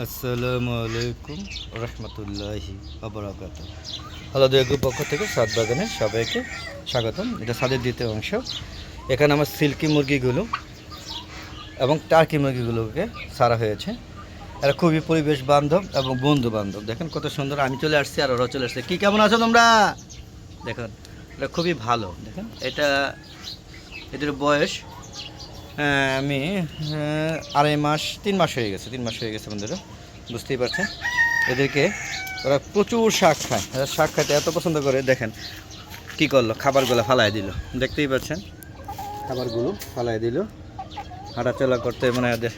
আসসালামু আলাইকুম রহমতুল্লাহি আবরাকাত দেগুর পক্ষ থেকে সাত বাগানে সবাইকে স্বাগতম। এটা সাদের দ্বিতীয় অংশ। এখানে আমার সিল্কি মুরগিগুলো এবং টার্কি মুরগিগুলোকে সারা হয়েছে। এরা খুবই পরিবেশ বান্ধব এবং বন্ধু বান্ধব। দেখেন কত সুন্দর আমি চলে আসছি আর ওরা চলে আসছে। কী, কেমন আছো তোমরা? দেখেন, এটা খুবই ভালো। দেখেন, এটা এদের বয়স আমি হ্যাঁ, আড়াই মাস তিন মাস হয়ে গেছে তিন মাস হয়ে গেছে বন্ধুরা বুঝতেই পারছেন? এদেরকে ওরা প্রচুর শাক খায় শাক খাইতে এত পছন্দ করে দেখেন কি করল খাবারগুলো ফালাই দিল দেখতেই পাচ্ছেন? খাবারগুলো ফালাই দিল হাঁটাচলা করতে মানে ওদের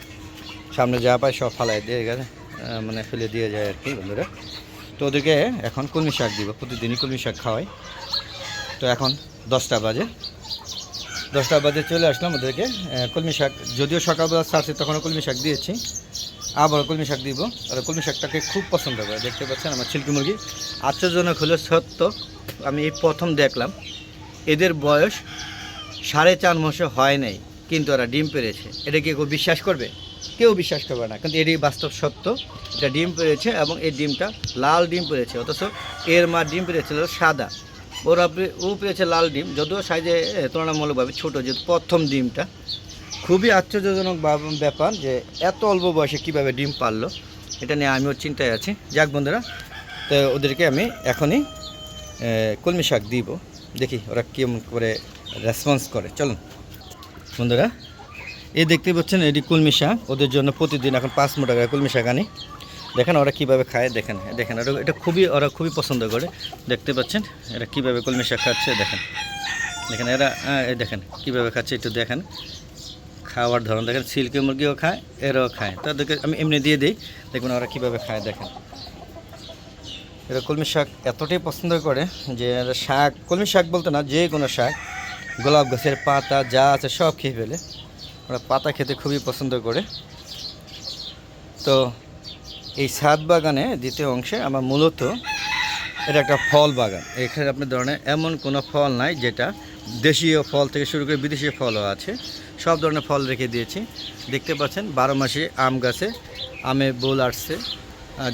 সামনে যা পায় সব ফালাই দিয়ে গেছে মানে ফেলে দিয়ে যায় আর কি বন্ধুরা। তো ওদেরকে এখন কলমি শাক দিব প্রতিদিনই কলমি শাক খাওয়াই। তো এখন দশটা বাজে দশটা বাজে চলে আসলাম ওদেরকে। কলমি শাক, যদিও সকালবেলা ছাড়ছি, তখনও কলমি শাক দিয়েছি। আবার কলমি শাক দিব। আর কলমি শাকটাকে খুব পছন্দ করে, দেখতে পাচ্ছেন আমার ছিলকি মুরগি। আশ্চর্যজনক হলো সত্য, আমি এই প্রথম দেখলাম, এদের বয়স সাড়ে চার মাসে হয় নাই, কিন্তু ওরা ডিম পেরেছে। এটা কি কেউ বিশ্বাস করবে? কেউ বিশ্বাস করবে না, কিন্তু এটি বাস্তব সত্য। এটা ডিম পেরেছে এবং এই ডিমটা লাল ডিম পেরেছে, অথচ এর মা ডিম পেরেছিল সাদা। ওরা ও পেয়েছে লাল ডিম যদিও সাইজে এ, তুলনামূলকভাবে ছোটো যেহেতু প্রথম ডিমটা। খুবই আশ্চর্যজনক ব্যাপার যে এত অল্প বয়সে কীভাবে ডিম পারল এটা নিয়ে আমিও চিন্তায় আছি। যাক বন্ধুরা তো ওদেরকে আমি এখনই এ, কলমি শাক দিব। দেখি ওরা কেমন করে রেসপন্স করে। চলুন। বন্ধুরা এই দেখতে পাচ্ছেন এটি কলমি শাক। ওদের জন্য প্রতিদিন এখন পাঁচ মোটা করে কলমি শাক আনি। দেখেন ওরা কীভাবে খায়, দেখেন দেখেন ওরা এটা খুবই, ওরা খুবই পছন্দ করে। দেখতে পাচ্ছেন, এরা কীভাবে কলমি শাক খাচ্ছে দেখেন। দেখেন, এরা দেখেন, কীভাবে খাচ্ছে, একটু দেখেন। খাওয়ার ধরন, দেখেন, সিল্কি মুরগিও খায়, এরাও খায়। তাদেরকে আমি এমনি দিয়ে দিই দেখুন ওরা কীভাবে খায়, দেখেন। এরা কলমি শাক এতটাই পছন্দ করে যে শাক, কলমি শাক বলতে না, যে কোনো শাক, গোলাপ গাছের পাতা, যা আছে, সব খেয়ে ফেলে। ওরা পাতা খেতে খুবই পছন্দ করে। তো এই ছাদ বাগানে দ্বিতীয় অংশে আমার মূলত এটা একটা ফল বাগান। এখানে আপনি ধরনের এমন কোনো ফল নাই যেটা দেশীয় ফল থেকে শুরু করে বিদেশি ফলও আছে। সব ধরনের ফল রেখে দিয়েছি। দেখতে পাচ্ছেন, বারো মাসে আম গাছে আমে বোল আসছে।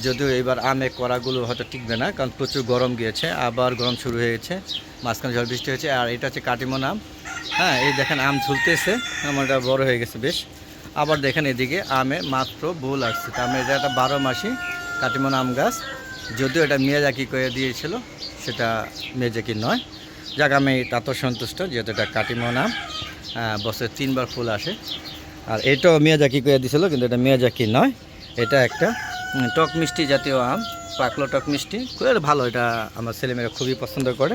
যদিও এবার আমে কড়াগুলো হয়তো টিকবে না, কারণ প্রচুর গরম গিয়েছে, আবার গরম শুরু হয়েছে, মাঝখানে ঝড় বৃষ্টি হয়েছে, আর এটা হচ্ছে কাটিমন আম। হ্যাঁ এই দেখেন আম ঝুলতেছে, আমটা বড় হয়ে গেছে বেশ। আবার দেখেন এদিকে আমে মাত্র বোল আসছে। তার মানে এটা একটা বারো মাসি কাটিমন আম গাছ। যদিও এটা মেয়াজাকি করে দিয়েছিল, সেটা মেয়াজাকি নয়। যাক, আমি তাত সন্তুষ্ট, যেহেতু এটা কাটিমন আম বছরে তিনবার ফুল আসে। আর এটাও মেয়াজাকি করে দিয়েছিল, কিন্তু এটা মেয়াজাকি নয়। এটা একটা টক মিষ্টি জাতীয় আম, পাকলো টক মিষ্টি। খুবই ভালো, এটা আমার ছেলেমেয়েরা খুবই পছন্দ করে।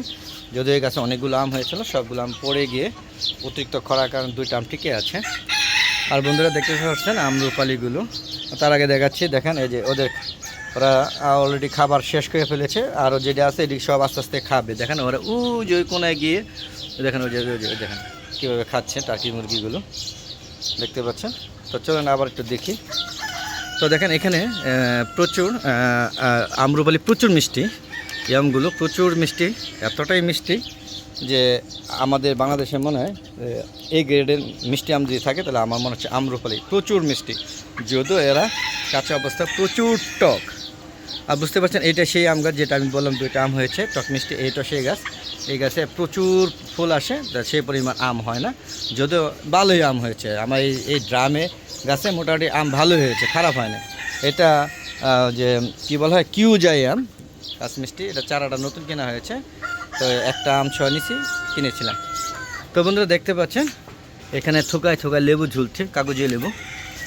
যদিও এই গাছে অনেকগুলো আম হয়েছিল, সবগুলো আম পড়ে গিয়ে অতিরিক্ত খরার কারণ দুইটা আম টিকে আছে। আর বন্ধুরা দেখতে পাচ্ছেন আমরুপালিগুলো। তার আগে দেখাচ্ছি দেখেন এই যে ওদের ওরা অলরেডি খাবার শেষ করে ফেলেছে আর ও যেটা আছে এদিকে সব আস্তে আস্তে খাবে। দেখেন ওরা উ যে ওই কোনায় গিয়ে দেখেন ওই যে দেখেন কীভাবে খাচ্ছে টাকি মুরগিগুলো। দেখতে পাচ্ছেন? তো চলুন আবার একটু দেখি। তো দেখেন এখানে প্রচুর আহ, প্রচুর মিষ্টি ইয়ামগুলো প্রচুর মিষ্টি এতটাই মিষ্টি। যে আমাদের বাংলাদেশে মনে হয় এই গ্রেডের মিষ্টি আম যদি থাকে, তাহলে আমার মনে হচ্ছে আম্রপালি প্রচুর মিষ্টি। যদিও এরা কাঁচা অবস্থা, প্রচুর টক। আর বুঝতে পারছেন এটা সেই আম গাছ, যেটা আমি বললাম দুইটা আম হয়েছে, টক মিষ্টি, এইটা সেই গাছ। এই গাছে প্রচুর ফুল আসে সেই পরিমাণ আম হয় না। যদিও ভালোই আম হয়েছে। আমার এই এই ড্রামে, গাছে মোটামুটি আম ভালো হয়েছে, খারাপ হয় না। এটা যে, কি বলা হয় কিউ যাই আম মিষ্টি এটা চারাটা নতুন কেনা হয়েছে। তো একটা আম ছয় নিছি, কিনেছিলাম। তো বন্ধুরা দেখতে পাচ্ছেন, এখানে থোকায় থোকায় লেবু ঝুলছে, কাগজে লেবু,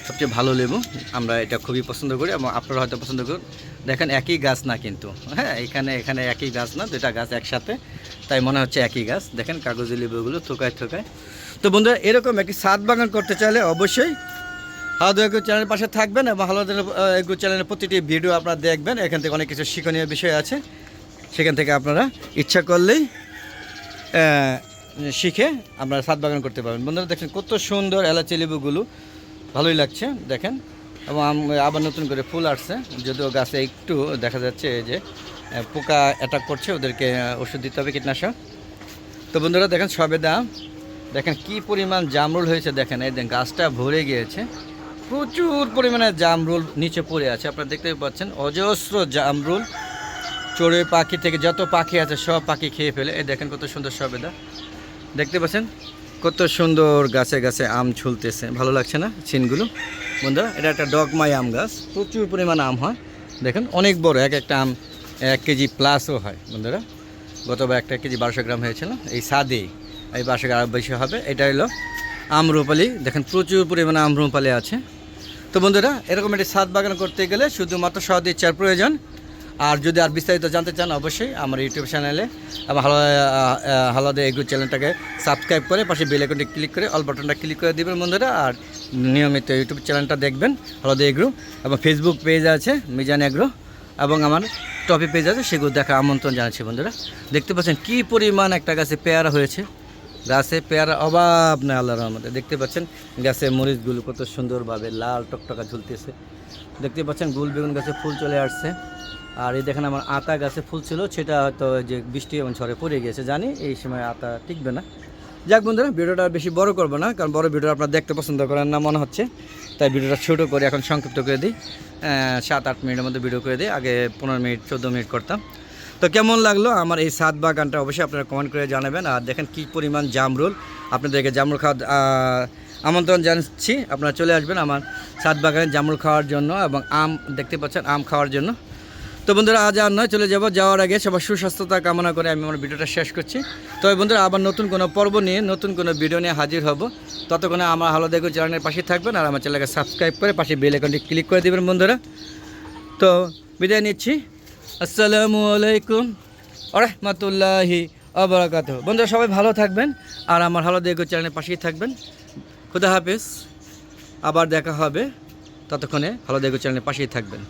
সবচেয়ে ভালো লেবু। আমরা এটা খুবই পছন্দ করি এবং আপনারা হয়তো পছন্দ করুন। দেখেন, একই গাছ না কিন্তু হ্যাঁ এখানে এখানে একই গাছ না দুটা গাছ একসাথে, তাই মনে হচ্ছে একই গাছ। দেখেন, কাগজে লেবুগুলো থোকায় থোকায়। তো বন্ধুরা, এরকম একটি সাত বাগান করতে চাইলে অবশ্যই হাওদা এগু চ্যানেলের পাশে থাকবেন এবং হাওদা এগু চ্যানেলের প্রতিটি ভিডিও আপনারা দেখবেন। এখান থেকে অনেক কিছু শিক্ষণীয় বিষয় আছে। সেখান থেকে আপনারা ইচ্ছা করলেই শিখে আপনারা সাত বাগান করতে পারবেন। বন্ধুরা দেখেন কত সুন্দর এলাচি লেবুগুলো। ভালোই লাগছে, দেখেন। এবং আবার নতুন করে ফুল আসছে, যদিও গাছে একটু দেখা যাচ্ছে যে পোকা অ্যাটাক করছে, ওদেরকে ওষুধ দিতে হবে কীটনাশক। তো বন্ধুরা দেখেন সবে দাম। দেখেন কি পরিমাণ জামরুল হয়েছে, দেখেন। এই দেখেন গাছটা ভরে গিয়েছে। প্রচুর পরিমাণে জামরুল নিচে পড়ে আছে, আপনারা দেখতে পাচ্ছেন। অজস্র জামরুল। চড়ুই পাখি থেকে যত পাখি আছে সব পাখি খেয়ে ফেলে। এই দেখেন কত সুন্দর সবেদা। দেখতে পাচ্ছেন? কত সুন্দর গাছে গাছে আম ঝুলতেছে। ভালো লাগছে না চিনগুলো বন্ধুরা, এটা একটা ডগমাই আম গাছ। প্রচুর পরিমাণ আম হয়। দেখেন, অনেক বড়, এক একটা আম এক কেজি প্লাসও হয়, বন্ধুরা। গতবার একটা কেজি বারোশো গ্রাম হয়েছিল। এই সাদে, এই বারোশো গ্রাম বেশি হবে। এটা হলো আমরুপালি দেখেন, প্রচুর পরিমাণে আমরুপালি আছে। তো বন্ধুরা, এরকম একটি সাদ বাগান করতে গেলে শুধুমাত্র সদ ইচ্ছার প্রয়োজন। আর যদি আর বিস্তারিত জানতে চান, অবশ্যই আমার ইউটিউব চ্যানেলে আমার হালা হালাদা এগ্রো চ্যানেলটাকে সাবস্ক্রাইব করে পাশে বেল আইকনটি ক্লিক করে অল বাটনটা ক্লিক করে দেবেন বন্ধুরা। আর নিয়মিত ইউটিউব চ্যানেলটা দেখবেন, হালাদা এগ্রো এবং ফেসবুক পেজ আছে, মিজান এগ্রো এবং আমার টপিক পেজ আছে, সেগুলো দেখা আমন্ত্রণ জানাচ্ছি বন্ধুরা। দেখতে পাচ্ছেন কী পরিমাণ একটা গাছে পেয়ারা হয়েছে। গাছে পেয়ারা অভাব না আল্লাহর রহমতে। দেখতে পাচ্ছেন গাছে মরিচগুলো কত সুন্দরভাবে লাল টকটকা ঝুলতেছে। দেখতে পাচ্ছেন গুল বেগুন গাছে ফুল চলে আসছে। আর এই দেখেন আমার আতা গাছে ফুল ছিল, সেটা হয়তো যে বৃষ্টি এবং ঝড়ে পড়ে গিয়েছে জানি, এই সময় আতা টিকবে না। যাক বন্ধুরা, ভিডিওটা বেশি বড় করব না, কারণ বড় ভিডিও আপনারা দেখতে পছন্দ করেন না মনে হচ্ছে। তাই ভিডিওটা ছোটো করে এখন সংক্ষিপ্ত করে দিই। সাত, আট মিনিটের মধ্যে ভিডিও করে দিই। আগে পনেরো মিনিট, চোদ্দ মিনিট করতাম। তো কেমন লাগল আমার এই সাত বাগানটা, অবশ্যই আপনারা কমেন্ট করে জানাবেন। আর দেখেন কী পরিমাণ জামরুল। আপনাদেরকে জামরুল খাওয়া আমন্ত্রণ জানাচ্ছি। আপনারা চলে আসবেন আমার সাত বাগানে জামরুল খাওয়ার জন্য এবং আম, দেখতে পাচ্ছেন, আম খাওয়ার জন্য। তো বন্ধুরা, আজ আর নয়, চলে যাব যাওয়ার আগে সবার সুস্বাস্থ্যতা কামনা করে আমি আমার ভিডিওটা শেষ করছি। তবে বন্ধুরা, আবার নতুন কোনো পর্ব নিয়ে, নতুন কোনো ভিডিও নিয়ে হাজির হব। ততক্ষণে আমার হালো দেখো চ্যানেলের পাশে থাকবেন আর আমার চ্যানেলকে সাবস্ক্রাইব করে পাশে বেল আইকনটি ক্লিক করে দেবেন বন্ধুরা। তো বিদায় নিচ্ছি। আসসালামু আলাইকুম আরহামতুল্লাহি আবরাকাত বন্ধুরা, সবাই ভালো থাকবেন আর আমার হালো দেখো চ্যানেলের পাশেই থাকবেন। খুদা হাফেজ। আবার দেখা হবে। ততক্ষণে ভালো দেখো চ্যানেলের পাশেই থাকবেন।